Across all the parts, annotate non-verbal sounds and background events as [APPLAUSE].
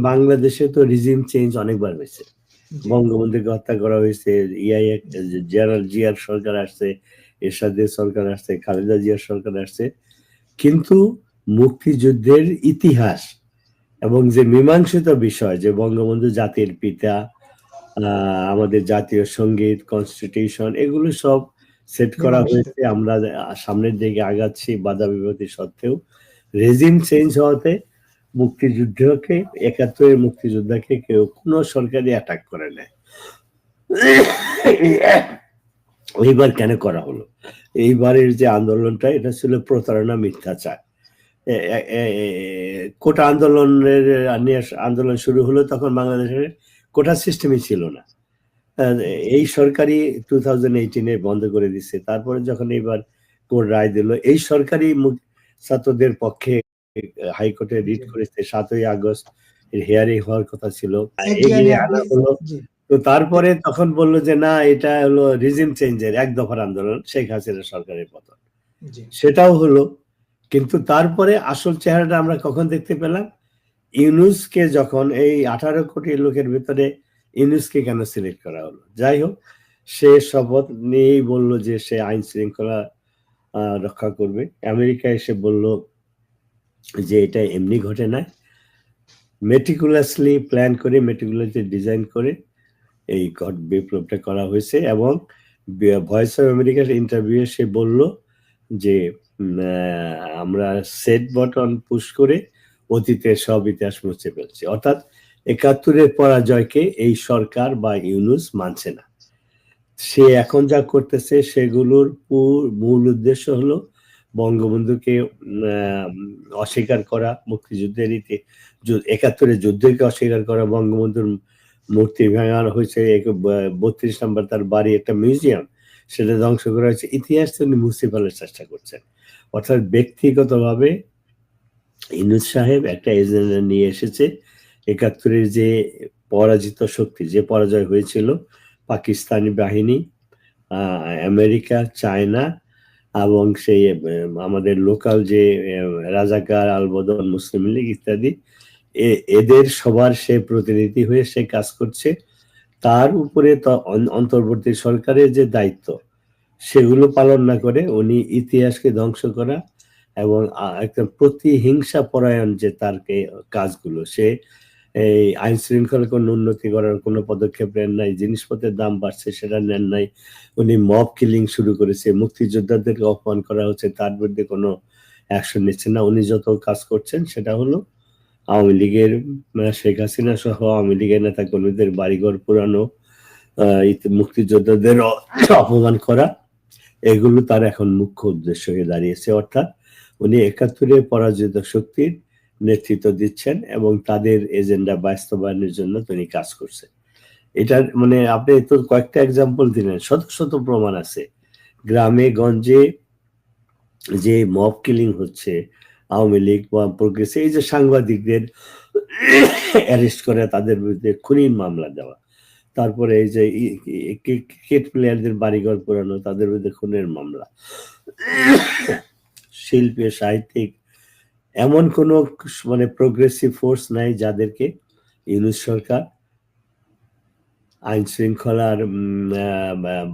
বাংলাদেশে তো regime change অনেকবার হয়েছে। বঙ্গবন্ধুকে হত্যা করা হয়েছে ইআই জেনারেল জিয়ার সরকার আসছে এরশাদের সরকার আসছে খালেদা জিয়ার সরকার আসছে। কিন্তু মুক্তিযুদ্ধের ইতিহাস এবং যে মীমাংসিত বিষয় যে বঙ্গবন্ধু জাতির পিতা আহ, আমাদের জাতীয় সংগীত কনস্টিটিউশন এগুলো সব সেট করা হয়েছে। আমরা সামনের দিকে আগাচ্ছি বাধা বিপত্তি সত্ত্বেও। রেজিম চেঞ্জ হওয়াতে মুক্তিযুদ্ধকে, একাত্তরের মুক্তিযোদ্ধাকে কেউ কোনো সরকারি অ্যাটাক করে নাই। এইবার কেন করা হলো? এইবারের যে আন্দোলনটা, এটা ছিল প্রতারণা, মিথ্যাচার। কোটা আন্দোলনের আন্দোলন শুরু হলো তখন বাংলাদেশের কোটা সিস্টেমই ছিল না। এই সরকারি টু থাউজেন্ড এইটিনে বন্ধ করে দিচ্ছে তারপরে যখন এইবার কোর্ট রায় দিল, এই সরকারি ছাত্রদের পক্ষে হাইকোর্টে রিট করেছে সাতই আগস্ট। হেয়ারিং হওয়ার কথা ছিল। জি, তো তারপরে তখন বলল যে না এটা হলো রিজিম চেঞ্জের এক দফার আন্দোলন শেখ হাসিনা সরকারের পতন। সেটাও হলো। কিন্তু তারপরে আসল চেহারাটা আমরা কখন দেখতে পেলাম? ইউনুসকে যখন এই আঠারো কোটি লোকের ভিতরে ইউনুসকে কেন সিলেক্ট করা হলো? যাই হোক সে শপথ নিয়েই বলল যে সে আইন শৃঙ্খলা রক্ষা করবে। আমেরিকা এসে বলল যে এটা এমনি ঘটে না। মেটিকুলাসলি প্ল্যান করে মেটিকুলাসলি ডিজাইন করে এই বিপ্লবটা করা হয়েছে এবং ভয়েস অফ আমেরিকার ইন্টারভিউ সে বলল যে আমরা সেট বটন পুশ করে অতীতের সব ইতিহাস মুছে ফেলছি। অর্থাৎ একাত্তরের পরাজয়কে এই সরকার বা ইউনুস মানছে না। সে এখন যা করতেছে, সেগুলোর মূল উদ্দেশ্য হলো বঙ্গবন্ধুকে অস্বীকার করা মুক্তিযুদ্ধের ইতি একাত্তরের যুদ্ধকে অস্বীকার করা, বঙ্গবন্ধুর মূর্তি ভাঙানো হয়েছে বত্রিশ নম্বর তার বাড়ি একটা মিউজিয়াম, সেটা ধ্বংস করা হয়েছে। ইতিহাস তিনি মুছে ফেলার চেষ্টা করছেন। অর্থাৎ ব্যক্তিগতভাবে ইনুজ সাহেব একটা এজেন্ডা নিয়ে এসেছে, একাত্তরের যে পরাজিত শক্তি, যে পরাজয় হয়েছিল, পাকিস্তানি বাহিনী আমেরিকা, চায়না এবং সেই আমাদের লোকাল যে রাজাকার আলবদন মুসলিম লীগ ইত্যাদি এদের সবার সে প্রতিনিধি হয়ে সে কাজ করছে। তার উপরে অন্তর্বর্তী সরকারের যে দায়িত্ব, সেগুলো পালন না করে উনি ইতিহাসকে ধ্বংস করা এবং একটা প্রতিহিংসা পরায়ণ যে তার কাজগুলো, সে এই আইন শৃঙ্খলা কোনো উন্নতি করার কোনো পদক্ষেপ নেন নাই, জিনিসপত্রের দাম বাড়ছে সেটা নেন নাই। উনি মব কিলিং শুরু করেছে, মুক্তিযোদ্ধাদেরকে অপমান করা হচ্ছে, তার বিরুদ্ধে কোনো অ্যাকশন নিচ্ছে না। উনি যত কাজ করছেন সেটা হলো আওয়ামী লীগের মানে শেখ হাসিনা সহ আওয়ামী লীগের নেতা কর্মীদের বাড়িঘর পুরানো মুক্তিযোদ্ধাদের অপমান করা, এগুলো তার এখন মুখ্য উদ্দেশ্য হয়ে দাঁড়িয়েছে। অর্থাৎ উনি একাত্তরে পরাজিত শক্তির নেতৃত্ব দিচ্ছেন এবং তাদের এজেন্ডা বাস্তবায়নের জন্য তিনি কাজ করছেন। এটার মানে আপনি তো কয়েকটা এক্সাম্পল দিলেন, শত শত প্রমাণ আছে। গ্রামে, গঞ্জে যে মব কিলিং হচ্ছে, আওয়ামী লীগ বা প্রোগ্রেস এই যে সাংবাদিকদের অ্যারেস্ট করে, তাদের বিরুদ্ধে খুনির মামলা দেওয়া। তারপরে এই যে ক্রিকেট প্লেয়ারদের বাড়িঘর পুরানো তাদের বিরুদ্ধে খুনের মামলা। শিল্পী, সাহিত্যিক এমন কোন মানে প্রোগ্রেসিভ ফোর্স নাই যাদেরকে ইউনুস সরকার আইন শৃঙ্খলার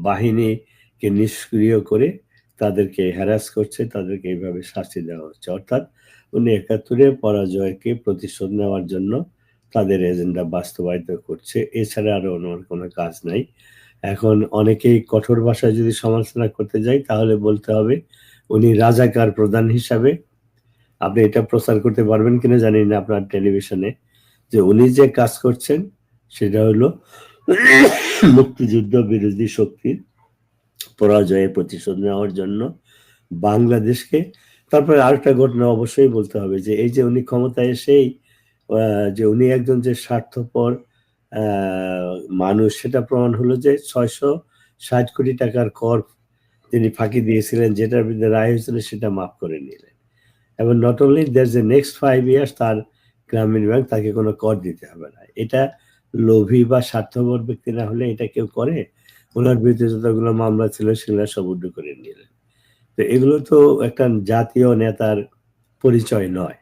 বাহিনীকে নিষ্ক্রিয় করে তাদেরকে হ্যারাস করছে, তাদেরকে এইভাবে শাস্তি দেওয়া হচ্ছে। অর্থাৎ উনি একাত্তরে পরাজয়কে প্রতিশোধ নেওয়ার জন্য তাদের এজেন্ডা বাস্তবায়িত করছে। এছাড়া আরও ওনার কোনো কাজ নাই। এখন অনেকেই কঠোর ভাষায় যদি সমালোচনা করতে যাই তাহলে বলতে হবে উনি রাজাকার প্রধান হিসাবে আপনি এটা প্রচার করতে পারবেন কিনা জানি না আপনার টেলিভিশনে। যে উনি যে কাজ করছেন, সেটা হলো মুক্তিযুদ্ধ বিরোধী শক্তির পরাজয়ের প্রতিশোধ নেওয়ার জন্য বাংলাদেশকে। তারপরে আরেকটা ঘটনা অবশ্যই বলতে হবে যে, এই যে উনি ক্ষমতায় এসেই যে উনি একজন যে স্বার্থপর মানুষ, সেটা প্রমাণ হলো যে ছয়শো ষাট কোটি টাকার কর তিনি ফাঁকি দিয়েছিলেন, যেটার বিরুদ্ধে রায় হয়েছিল সেটা মাফ করে নিলেন। এবং নট অনলি দ্যার যে নেক্সট ফাইভ ইয়ার্স তার গ্রামীণ ব্যাংক তাকে কোনো কর দিতে হবে না। এটা লোভী বা স্বার্থপর ব্যক্তি না হলে এটা কেউ করে। ওনার বিরুদ্ধে যতগুলো মামলা ছিল সেগুলো সব করে নিলেন। তো এগুলো তো একটা জাতীয় নেতার পরিচয় নয়।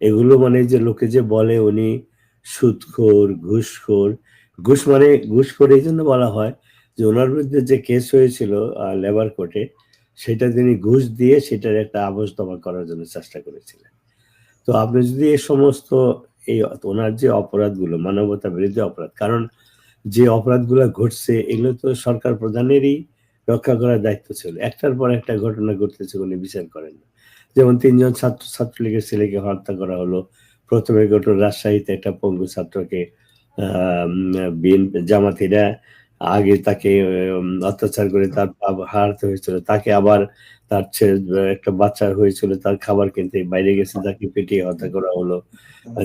এগুলো মানে যে লোকে যে বলে উনি সুদখোর, ঘুষখোর। ঘুষ মানে ঘুষখোর এই জন্য বলা হয় যে ওনার বিরুদ্ধে যে কেস হয়েছিল লেবার কোর্টে সেটা তিনি ঘুষ দিয়ে সেটার একটা আবশ দমা করার জন্য চেষ্টা করেছিলেন। তো আপনি যদি এই সমস্ত এই ওনার যে অপরাধগুলো, মানবতা বিরোধী অপরাধ, কারণ যে অপরাধগুলো ঘটছে, এগুলো তো সরকার প্রধানেরই রক্ষা করার দায়িত্ব ছিল। একটার পর একটা ঘটনা ঘটতেছে উনি বিচার করেন না। যেমন তিনজন ছাত্র, ছাত্রলীগের ছেলেকে হত্যা করা হলো। প্রথমে ঘটল রাজশাহীতে একটা পঙ্গু ছাত্রকে বিন জামাতিরা আগে তাকে অত্যাচার করে তার হারাতে হয়েছিল, তাকে আবার তার একটা বাচ্চা হয়েছিল, তার খাবার কিনতে বাইরে গেছে, তাকে পেটিয়ে হত্যা করা হলো।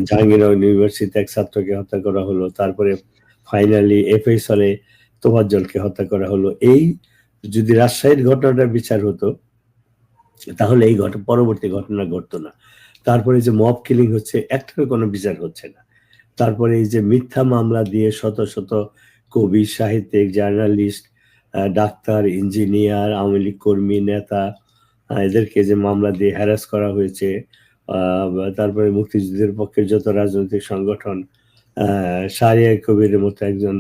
জাহাঙ্গীরনগর ইউনিভার্সিটিতে এক ছাত্রকে হত্যা করা হলো, তারপরে ফাইনালি এফএসলে তোফাজ্জলকে হত্যা করা হলো। এই যদি রাজশাহীর ঘটনাটার বিচার হতো, তাহলে এই ঘটনা পরবর্তী ঘটনা ঘটতো না। তারপরে যে মব কিলিং হচ্ছে একটার কোনো বিচার হচ্ছে না। তারপরে এই যে মিথ্যা মামলা দিয়ে শত শত কবি, সাহিত্যিক, journalist doctor, engineer, Awami League কর্মী, নেতা এদেরকে যে মামলা দিয়ে হ্যারাস করা হয়েছে তারপরে মুক্তিযুদ্ধের পক্ষে যত রাজনৈতিক সংগঠন শাহরিয়া কবিরের মতো একজন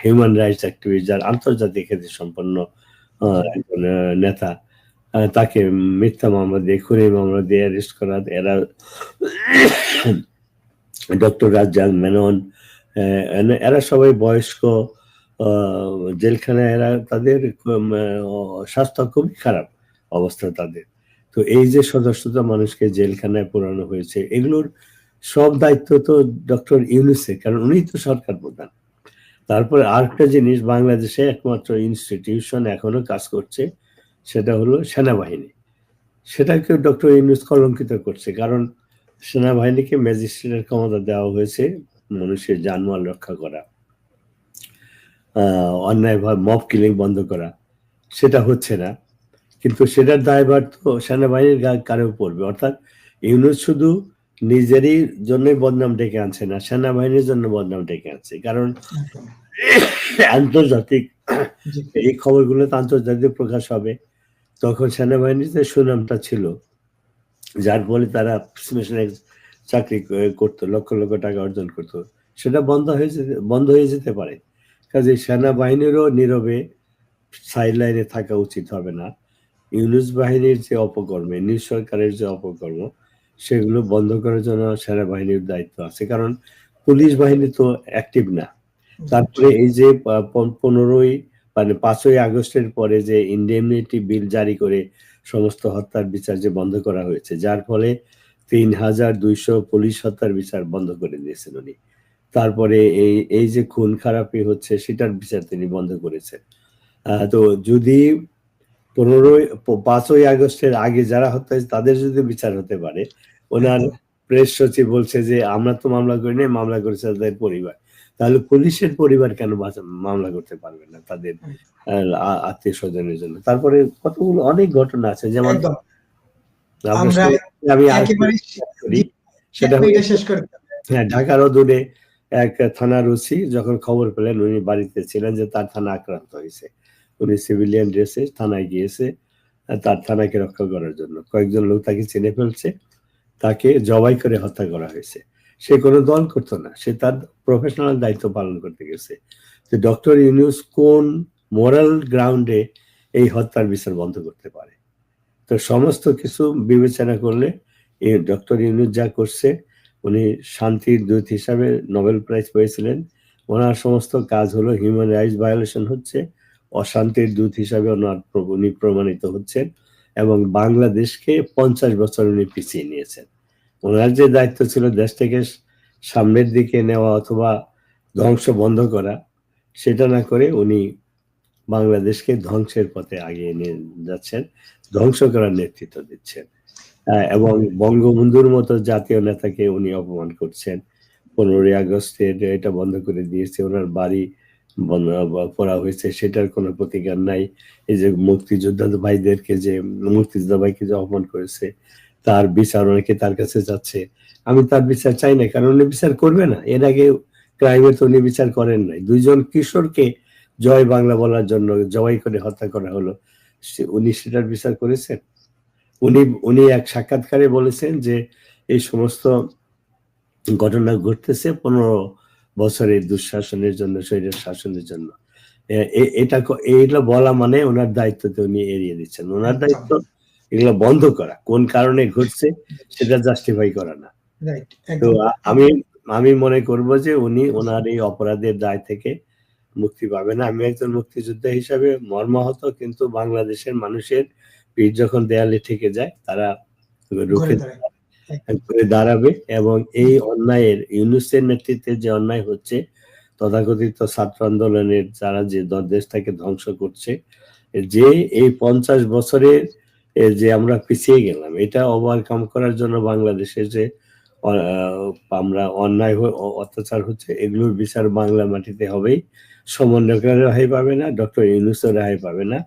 হিউম্যান রাইটস অ্যাক্টিভিস্ট যার আন্তর্জাতিক খ্যাতি সম্পন্ন একজন নেতা তাকে মিথ্যা মামলা দিয়ে, খুনি মামলা দিয়ে অ্যারেস্ট করা, এরা [COUGHS] ডক্টর রাজ্জাক মেনন এরা সবাই বয়স্ক জেলখানায় এরা তাদের স্বাস্থ্য খুবই খারাপ অবস্থা তাদের। তো এই যে সদস্যতা মানুষকে জেলখানায় পোড়ানো হয়েছে, এগুলোর সব দায়িত্ব তো ডক্টর ইউনুসের, কারণ উনি তো সরকার প্রধান। তারপরে আরেকটা জিনিস, বাংলাদেশে একমাত্র ইনস্টিটিউশন এখনও কাজ করছে, সেটা হলো সেনাবাহিনী। সেটাকে ডক্টর ইউনুস কলঙ্কিত করছে, কারণ সেনাবাহিনীকে ম্যাজিস্ট্রেটের ক্ষমতা দেওয়া হয়েছে মানুষের জানমাল রক্ষা করা অন্যায়ভাবে মব কিলিং বন্ধ করা সেটা হচ্ছে না। কিন্তু সেটার দায়ভার তো সেনাবাহিনীর কারেও পড়বে। অর্থাৎ ইউনুস শুধু নিজেরই জন্য বদনাম ডেকে আনছে না সেনাবাহিনীর জন্য বদনাম ডেকে আনছে। কারণ আন্তর্জাতিক এই খবরগুলো তো আন্তর্জাতিক প্রকাশ হবে। তখন সেনাবাহিনীতে সুনামটা ছিল। যার ফলে তারা চাকরি করতো, লক্ষ লক্ষ টাকা অর্জন করতো। সেটা বন্ধ হয়ে যেতে, বন্ধ হয়ে যেতে পারে। কাজে সেনাবাহিনীরও নীরবে সাইডলাইনে থাকা উচিত হবে না। ইউনুস বাহিনীর যে অপকর্মে, নিজ সরকারের যে অপকর্ম, সেগুলো বন্ধ করার জন্য সেনাবাহিনীর দায়িত্ব আছে। কারণ পুলিশ বাহিনী তো অ্যাক্টিভ না। তারপরে এই যে পনেরোই মানে পাঁচই আগস্টের পরে যে ইন্ডেমনিটি বিল জারি করে সমস্ত হত্যার বিচার যে বন্ধ করা হয়েছে, যার ফলে তিন হাজার দুইশো পুলিশ হত্যার বিচার বন্ধ করে দিয়েছেন উনি। তারপরে এই এই যে খুন খারাপি হচ্ছে সেটার বিচার তিনি বন্ধ করেছেন। তো যদি পনেরোই পাঁচই আগস্টের আগে যারা হত্যা হয়েছে তাদের যদি বিচার হতে পারে ওনার প্রেস সচিব বলছে যে আমরা তো মামলা করি নাই মামলা করেছে তাদের পরিবার। তাহলে পুলিশের পরিবার কেন মামলা করতে পারবে না তাদের আত্মীয় স্বজনের জন্য? তারপরে কতগুলো অনেক ঘটনা আছে যেমন আমি সেটা হ্যাঁ ঢাকার অদূরে এক থানার ওসি যখন খবর পেলেন উনি বাড়িতে ছিলেন যে তার থানা আক্রান্ত হয়েছে। উনি সিভিলিয়ান ড্রেসে থানায় গিয়েছে। তার থানাকে রক্ষা করার জন্য। কয়েকজন লোক তাকে চিনে ফেলছে। তাকে জবাই করে হত্যা করা হয়েছে। সে কোনো দল করতো না। সে তার প্রফেশনাল দায়িত্ব পালন করতে গেছে। যে ডক্টর ইউনিউস কোন মোরাল গ্রাউন্ডে এই হত্যার বিচার বন্ধ করতে পারে? তো সমস্ত কিছু বিবেচনা করলে এই ডক্টর ইউনুস যা করছে, উনি শান্তির দূত হিসাবে নোবেল প্রাইজ পেয়েছিলেন। ওনার সমস্ত কাজ হলো হিউম্যান রাইটস ভায়োলেশন হচ্ছে, অশান্তির দূত হিসাবে ওনার উনি প্রমাণিত হচ্ছেন এবং বাংলাদেশকে পঞ্চাশ বছর উনি পিছিয়ে নিয়েছেন। ওনার যে দায়িত্ব ছিল দেশটাকে সামনের দিকে নেওয়া অথবা ধ্বংস বন্ধ করা, সেটা না করে উনি বাংলাদেশকে ধ্বংসের পথে আগিয়ে নিয়ে যাচ্ছেন ধ্বংস করার নেতৃত্ব দিচ্ছেন। এবং বঙ্গবন্ধুর মতো জাতীয় নেতাকে উনি অপমান করছেন। পনেরোই আগস্টের এটা বন্ধ করে দিয়েছে, ওনার বাড়ি পড়া হয়েছে, সেটার কোনো প্রতিকার নাই। এই যে মুক্তিযোদ্ধা ভাইদেরকে যে, মুক্তিযোদ্ধা ভাইকে যে অপমান করেছে, তার বিচার অনেকে তার কাছে যাচ্ছে। আমি তার বিচার চাই না, কারণ উনি বিচার করবে না। এর আগে ক্রাইমে তো উনি বিচার করেন নাই। দুইজন কিশোরকে জয় বাংলা বলার জন্য জবাই করে হত্যা করা হলো। উনি সেটার বিচার করেছেন। উনি উনি এক সাক্ষাৎকারে বলেছেন যে এই সমস্ত ঘটনা ঘটতেছে পনেরো বছরের দুঃশাসনের জন্য শরীরের শাসনের জন্য। এটা এইগুলো বলা মানে ওনার দায়িত্ব তো উনি এড়িয়ে দিচ্ছেন। ওনার দায়িত্ব এগুলো বন্ধ করা। কোন কারণে ঘটছে সেটা জাস্টিফাই করা না। তো আমি আমি মনে করব যে উনি ওনার এই অপরাধের দায় থেকে মুক্তি পাবে না। আমি একজন মুক্তিযোদ্ধা হিসাবে মর্মাহত কিন্তু বাংলাদেশের মানুষের পিঠ যখন দেয়ালে ঠেকে যায় তারা রুখে করে দাঁড়াবে এবং এই অন্যায়ের ইউনুসের নেতৃত্বে যে অন্যায় হচ্ছে তথাকথিত ছাত্র আন্দোলনের যারা যে দেশটাকে ধ্বংস করছে যে এই পঞ্চাশ বছরের যে আমরা পিছিয়ে গেলাম এটা ওভারকাম করার জন্য বাংলাদেশে যে আমরা অন্যায় অত্যাচার হচ্ছে এগুলোর বিচার বাংলা মাটিতে হবেই। সমন্বয়কের রেহাই পাবে না ডক্টর ইউনুসও রেহাই পাবে না।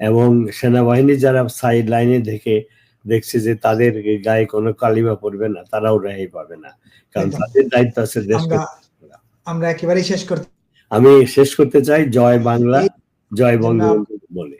এবং সেনাবাহিনী যারা সাইড লাইনে দেখে দেখছে যে তাদের গায়ে কোনো কালিমা পড়বে না তারাও রেহাই পাবে না। কারণ তাদের দায়িত্ব আছে দেশকে আমরা আমরা একেবারেই শেষ করতে আমি শেষ করতে চাই জয় বাংলা জয় বঙ্গবন্ধু বলে।